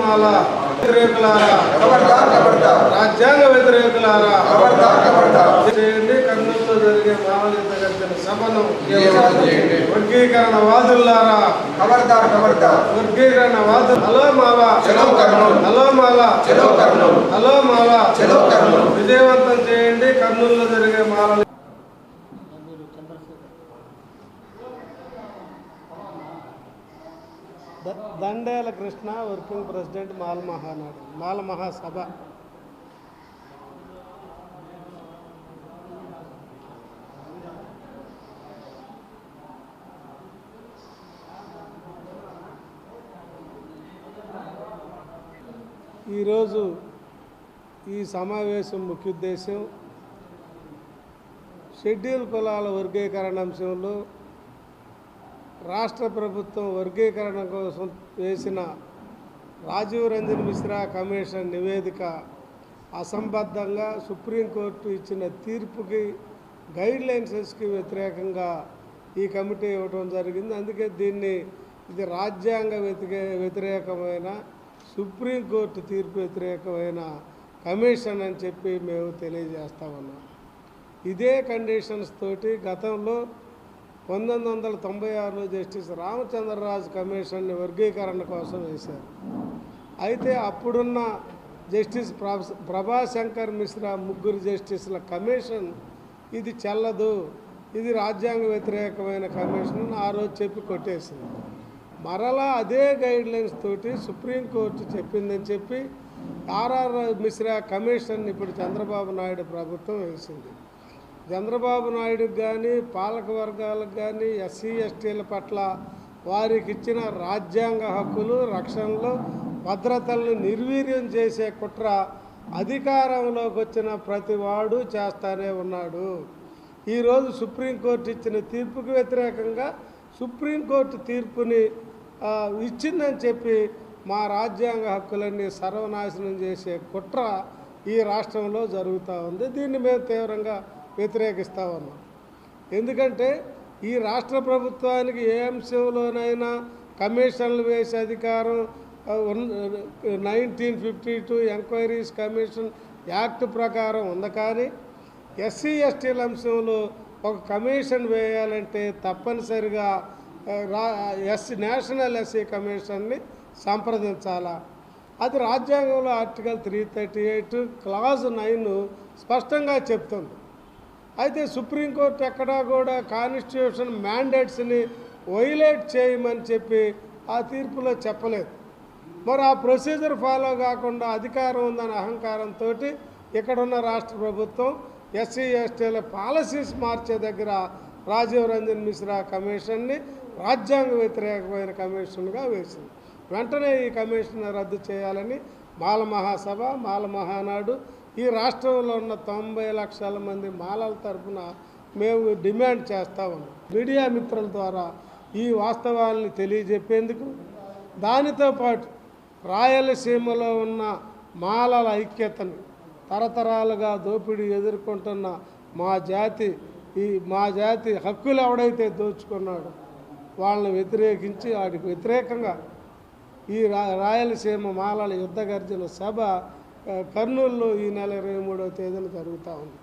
మాల వ్యతిరేకులారా? రాజ్యాంగ వ్యతిరేకులారా? చేయండి కర్నూలులో జరిగే మానవీయత గర్జన సభను. వర్గీకరణ ఖబర్దార్ వర్గీకరణ వాదు hello Mala. Hello Mala. Hello Mala. విజయవంతం చేయండి కర్నూలులో జరిగే మాల దండేల కృష్ణ వర్కింగ్ ప్రెసిడెంట్ మాల మహానాడు మాల మహాసభ ఈరోజు ఈ సమావేశం ముఖ్య ఉద్దేశం షెడ్యూల్ కులాల వర్గీకరణ అంశంలో రాష్ట్ర ప్రభుత్వం వర్గీకరణ కోసం వేసిన రాజీవ్ రంజన్ మిశ్రా కమిషన్ నివేదిక అసంబద్ధంగా సుప్రీంకోర్టు ఇచ్చిన తీర్పుకి గైడ్ లైన్సెస్కి వ్యతిరేకంగా ఈ కమిటీ ఇవ్వటం జరిగింది. అందుకే దీన్ని ఇది రాజ్యాంగ వ్యతిరే వ్యతిరేకమైన సుప్రీంకోర్టు తీర్పు వ్యతిరేకమైన కమిషన్ అని చెప్పి మేము తెలియజేస్తా ఉన్నాం. ఇదే కండిషన్స్ తోటి గతంలో పంతొమ్మిది వందల తొంభై ఆరులో జస్టిస్ రామచంద్రరాజు కమిషన్ని వర్గీకరణ కోసం వేశారు. అయితే అప్పుడున్న జస్టిస్ ప్రభాశంకర్ మిశ్రా ముగ్గురు జస్టిస్ల కమిషన్ ఇది చెల్లదు ఇది రాజ్యాంగ వ్యతిరేకమైన కమిషన్ ఆ రోజు చెప్పి కొట్టేసింది. మరలా అదే గైడ్ లైన్స్ తోటి సుప్రీంకోర్టు చెప్పిందని చెప్పి ఆర్ఆర్ మిశ్రా కమిషన్ ఇప్పుడు చంద్రబాబు నాయుడు ప్రభుత్వం వేసింది. చంద్రబాబు నాయుడుకి కానీ పాలక వర్గాలకు కానీ ఎస్సీ ఎస్టీల పట్ల వారికి ఇచ్చిన రాజ్యాంగ హక్కులు రక్షణలు భద్రతలను నిర్వీర్యం చేసే కుట్ర అధికారంలోకి వచ్చిన ప్రతి వాడు చేస్తానే ఉన్నాడు. ఈరోజు సుప్రీంకోర్టు ఇచ్చిన తీర్పుకి వ్యతిరేకంగా సుప్రీంకోర్టు తీర్పుని ఇచ్చిందని చెప్పి మా రాజ్యాంగ హక్కులన్నీ సర్వనాశనం చేసే కుట్ర ఈ రాష్ట్రంలో జరుగుతూ ఉంది. దీన్ని మేము తీవ్రంగా వ్యతిరేకిస్తూ ఉన్నాం ఎందుకంటే ఈ రాష్ట్ర ప్రభుత్వానికి ఏ అంశంలోనైనా కమిషన్లు వేసే అధికారం nineteen fifty two enquiries commission act ప్రకారం ఉంది కానీ ఎస్సీ ఎస్టీల అంశంలో ఒక కమిషన్ వేయాలంటే తప్పనిసరిగా రా ఎస్ నేషనల్ ఎస్సీ కమిషన్ని సంప్రదించాలా. అది రాజ్యాంగంలో article three thirty eight clause nine స్పష్టంగా చెప్తుంది. అయితే సుప్రీంకోర్టు ఎక్కడా కూడా కాన్స్టిట్యూషన్ మ్యాండేట్స్ని వైలేట్ చేయమని చెప్పి ఆ తీర్పులో చెప్పలేదు. మరి ఆ ప్రొసీజర్ ఫాలో కాకుండా అధికారం ఉందనే అహంకారంతో ఇక్కడున్న రాష్ట్ర ప్రభుత్వం ఎస్సీ ఎస్టీల పాలసీస్ మార్చే దగ్గర రాజీవ్ రంజన్ మిశ్రా కమిషన్ని రాజ్యాంగ వ్యతిరేకమైన కమిషన్గా వేసింది. వెంటనే ఈ కమిషన్ రద్దు చేయాలని మాల మహాసభ మాల మహానాడు ఈ రాష్ట్రంలో ఉన్న తొంభై లక్షల మంది మాలల తరపున మేము డిమాండ్ చేస్తా ఉన్నాం. మీడియా మిత్రుల ద్వారా ఈ వాస్తవాల్ని తెలియజెప్పేందుకు దానితో పాటు రాయలసీమలో ఉన్న మాలల ఐక్యతని తరతరాలుగా దోపిడీ ఎదుర్కొంటున్న మా జాతి ఈ మా జాతి హక్కులు ఎవడైతే దోచుకున్నాడో వాళ్ళని వ్యతిరేకించి వాటికి వ్యతిరేకంగా ఈ రా రాయలసీమ మాలల యుద్ధ గర్జన సభ కర్నూలులో ఈ నెల ఇరవై మూడవ తేదీన జరుగుతూ ఉంది.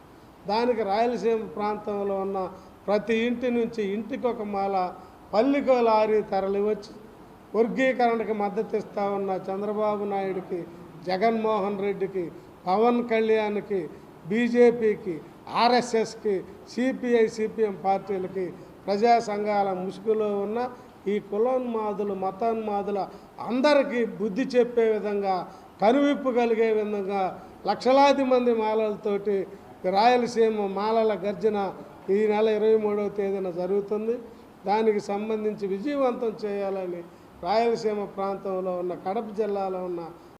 దానికి రాయలసీమ ప్రాంతంలో ఉన్న ప్రతి ఇంటి నుంచి ఇంటికి ఒక మాల పల్లికో లారీ తరలి వచ్చి వర్గీకరణకు మద్దతు ఇస్తా ఉన్న చంద్రబాబు నాయుడికి జగన్మోహన్ రెడ్డికి పవన్ కళ్యాణ్కి బీజేపీకి ఆర్ఎస్ఎస్కి సిపిఐ సిపిఎం పార్టీలకి ప్రజా సంఘాల ముసుగులో ఉన్న ఈ కులోన్మాదులు మతోన్మాదుల అందరికీ బుద్ధి చెప్పే విధంగా కనువిప్పు కలిగే విధంగా లక్షలాది మంది మాలలతోటి రాయలసీమ మాలల గర్జన ఈ నెల ఇరవై మూడవ తేదీన జరుగుతుంది. దానికి సంబంధించి విజయవంతం చేయాలని రాయలసీమ ప్రాంతంలో ఉన్న కడప జిల్లాలో ఉన్న